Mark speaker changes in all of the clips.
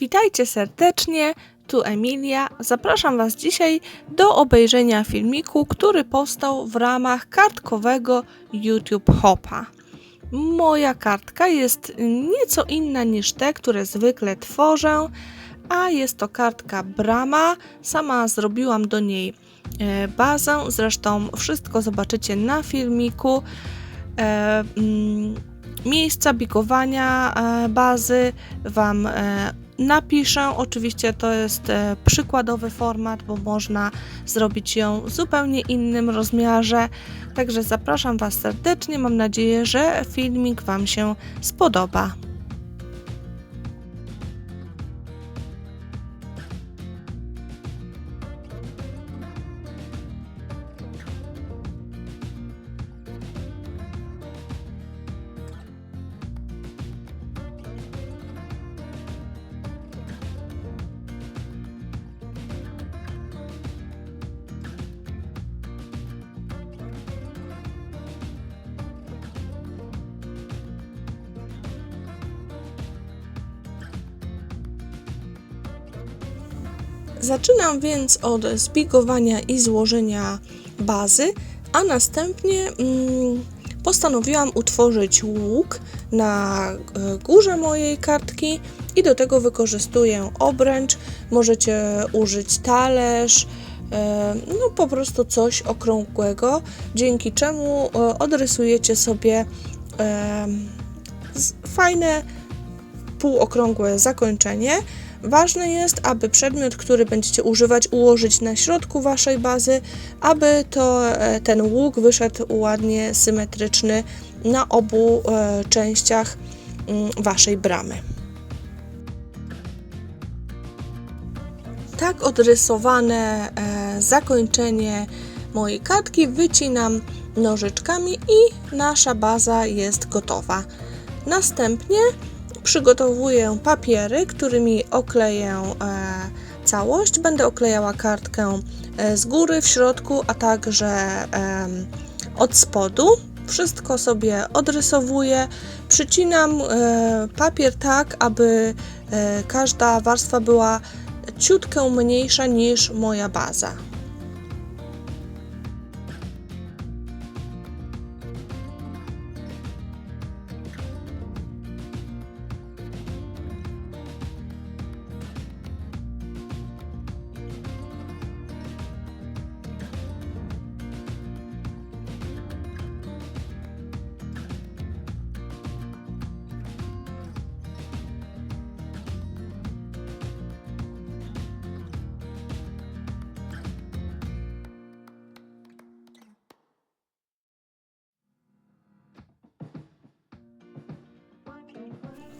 Speaker 1: Witajcie serdecznie, tu Emilia. Zapraszam Was dzisiaj do obejrzenia filmiku, który powstał w ramach kartkowego YouTube Hopa. Moja kartka jest nieco inna niż te, które zwykle tworzę, a jest to kartka Brama. Sama zrobiłam do niej e, bazę, zresztą wszystko zobaczycie na filmiku. E, mm, Miejsca bikowania e, bazy Wam napiszę. Oczywiście to jest e, przykładowy format, bo można zrobić ją w zupełnie innym rozmiarze. Także zapraszam Was serdecznie. Mam nadzieję, że filmik Wam się spodoba. Zaczynam więc od zbigowania i złożenia bazy, a następnie mm, postanowiłam utworzyć łuk na e, górze mojej kartki i do tego wykorzystuję obręcz. Możecie użyć talerz, e, no po prostu coś okrągłego, dzięki czemu e, odrysujecie sobie fajne półokrągłe zakończenie. Ważne jest, aby przedmiot, który będziecie używać, ułożyć na środku waszej bazy, aby to, e, ten łuk wyszedł ładnie symetryczny na obu e, częściach mm, waszej bramy. Tak odrysowane e, zakończenie mojej kartki wycinam nożyczkami i nasza baza jest gotowa. Następnie przygotowuję papiery, którymi okleję e, całość. Będę oklejała kartkę e, z góry, w środku, a także od spodu. Wszystko sobie odrysowuję. Przycinam e, papier tak, aby każda warstwa była ciutkę mniejsza niż moja baza.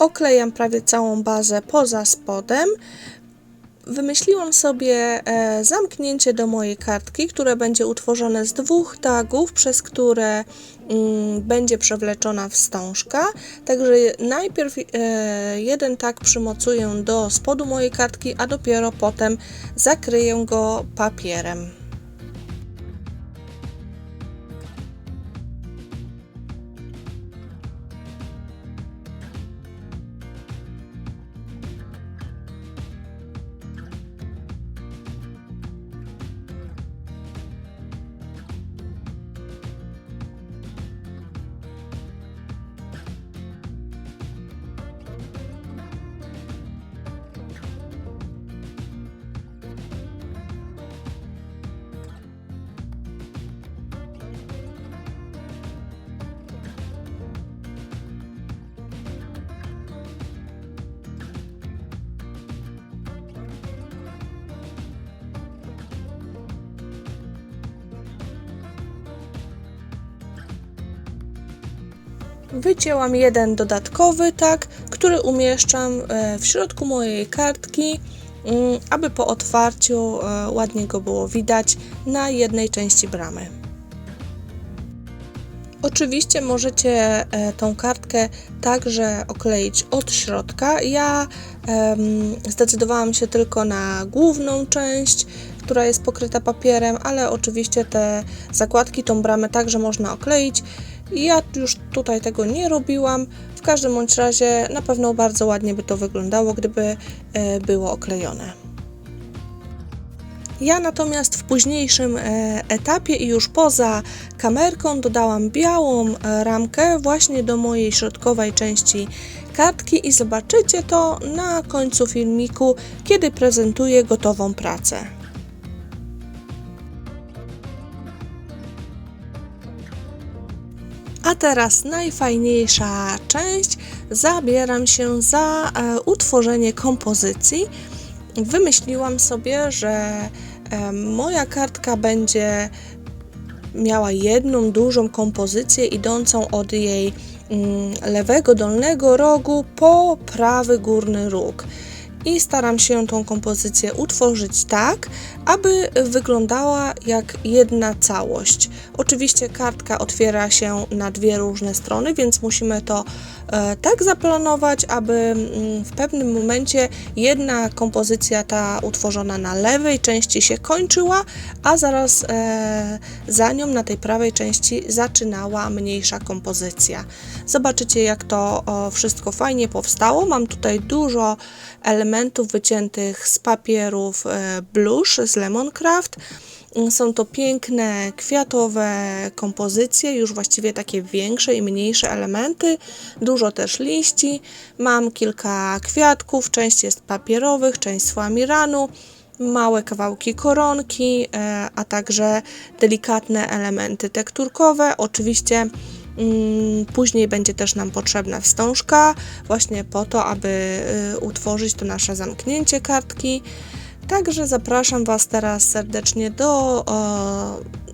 Speaker 1: Oklejam prawie całą bazę poza spodem. Wymyśliłam sobie e, zamknięcie do mojej kartki, które będzie utworzone z dwóch tagów, przez które mm, będzie przewleczona wstążka. Także najpierw e, jeden tag przymocuję do spodu mojej kartki, a dopiero potem zakryję go papierem. Wycięłam jeden dodatkowy tag, który umieszczam e, w środku mojej kartki, mm, aby po otwarciu e, ładnie go było widać na jednej części bramy. Oczywiście możecie e, tą kartkę także okleić od środka. Ja zdecydowałam się tylko na główną część, która jest pokryta papierem, ale oczywiście te zakładki, tą bramę także można okleić. Ja już tutaj tego nie robiłam. W każdym bądź razie na pewno bardzo ładnie by to wyglądało, gdyby e, było oklejone. Ja natomiast w późniejszym e, etapie i już poza kamerką dodałam białą e, ramkę właśnie do mojej środkowej części kartki i zobaczycie to na końcu filmiku, kiedy prezentuję gotową pracę. A teraz najfajniejsza część. Zabieram się za e, utworzenie kompozycji. Wymyśliłam sobie, że e, moja kartka będzie miała jedną dużą kompozycję idącą od jej mm, lewego dolnego rogu po prawy górny róg. I staram się tą kompozycję utworzyć tak, aby wyglądała jak jedna całość. Oczywiście kartka otwiera się na dwie różne strony, więc musimy to e, tak zaplanować, aby mm, w pewnym momencie jedna kompozycja ta utworzona na lewej części się kończyła, a zaraz e, za nią na tej prawej części zaczynała mniejsza kompozycja. Zobaczycie jak to wszystko fajnie powstało. Mam tutaj dużo elementów wyciętych z papierów e, blush z Lemoncraft. Są to piękne, kwiatowe kompozycje, już właściwie takie większe i mniejsze elementy, dużo też liści. Mam kilka kwiatków, część jest papierowych, część z flamiranu, małe kawałki koronki, e, a także delikatne elementy tekturkowe. Oczywiście mm, Później będzie też nam potrzebna wstążka, właśnie po to, aby y, utworzyć to nasze zamknięcie kartki. Także zapraszam Was teraz serdecznie do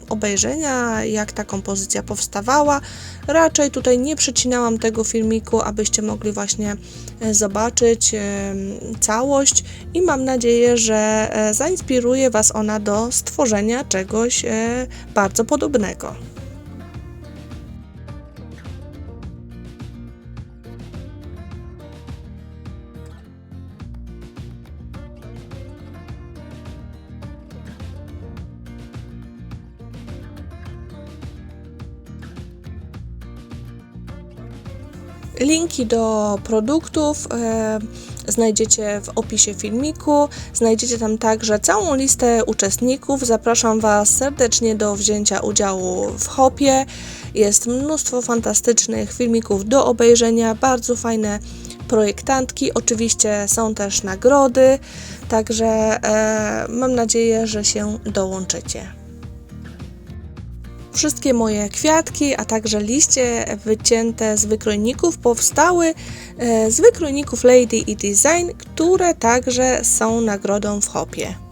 Speaker 1: obejrzenia, jak ta kompozycja powstawała. Raczej tutaj nie przecinałam tego filmiku, abyście mogli właśnie e, zobaczyć e, całość i mam nadzieję, że zainspiruje Was ona do stworzenia czegoś bardzo podobnego. Linki do produktów e, znajdziecie w opisie filmiku. Znajdziecie tam także całą listę uczestników. Zapraszam Was serdecznie do wzięcia udziału w hopie. Jest mnóstwo fantastycznych filmików do obejrzenia, bardzo fajne projektantki. Oczywiście są też nagrody, także e, mam nadzieję, że się dołączycie. Wszystkie moje kwiatki, a także liście wycięte z wykrojników powstały e, z wykrojników Lady i Design, które także są nagrodą w hopie.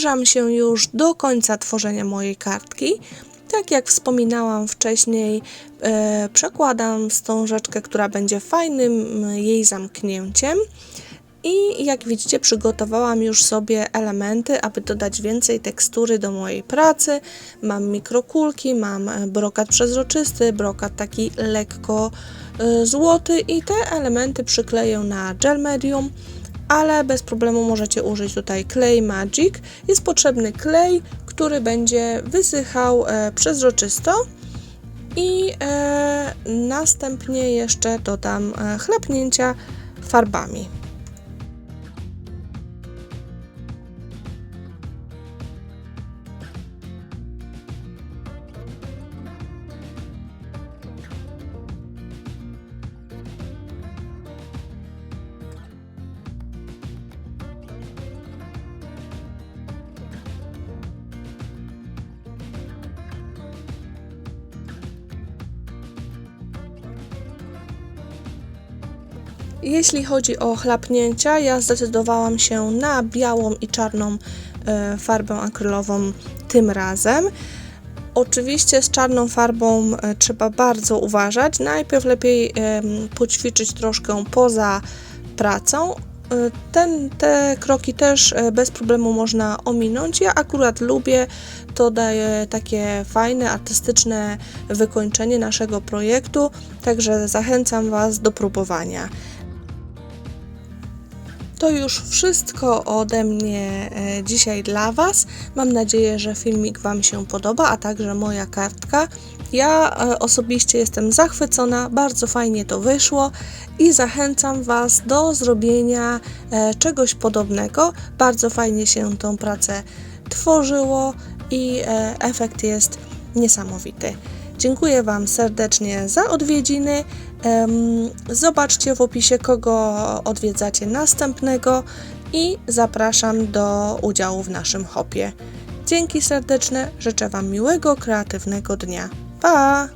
Speaker 1: Zbliżam się już do końca tworzenia mojej kartki. Tak jak wspominałam wcześniej, e, przekładam wstążeczkę, która będzie fajnym jej zamknięciem. I jak widzicie, przygotowałam już sobie elementy, aby dodać więcej tekstury do mojej pracy. Mam mikrokulki, mam e, brokat przezroczysty, brokat taki lekko e, złoty i te elementy przykleję na gel medium, ale bez problemu możecie użyć tutaj Clay Magic. Jest potrzebny klej, który będzie wysychał e, przezroczysto. I e, następnie jeszcze dodam e, chlapnięcia farbami. Jeśli chodzi o chlapnięcia, ja zdecydowałam się na białą i czarną e, farbę akrylową tym razem. Oczywiście z czarną farbą e, trzeba bardzo uważać. Najpierw lepiej poćwiczyć troszkę poza pracą. E, Ten, te kroki też bez problemu można ominąć. Ja akurat lubię, to daje takie fajne, artystyczne wykończenie naszego projektu, także zachęcam Was do próbowania. To już wszystko ode mnie e, dzisiaj dla Was. Mam nadzieję, że filmik Wam się podoba, a także moja kartka. Ja e, osobiście jestem zachwycona, bardzo fajnie to wyszło i zachęcam Was do zrobienia e, czegoś podobnego. Bardzo fajnie się tą pracę tworzyło i efekt jest niesamowity. Dziękuję Wam serdecznie za odwiedziny. Zobaczcie w opisie, kogo odwiedzacie następnego i zapraszam do udziału w naszym hopie. Dzięki serdeczne, życzę Wam miłego, kreatywnego dnia. Pa!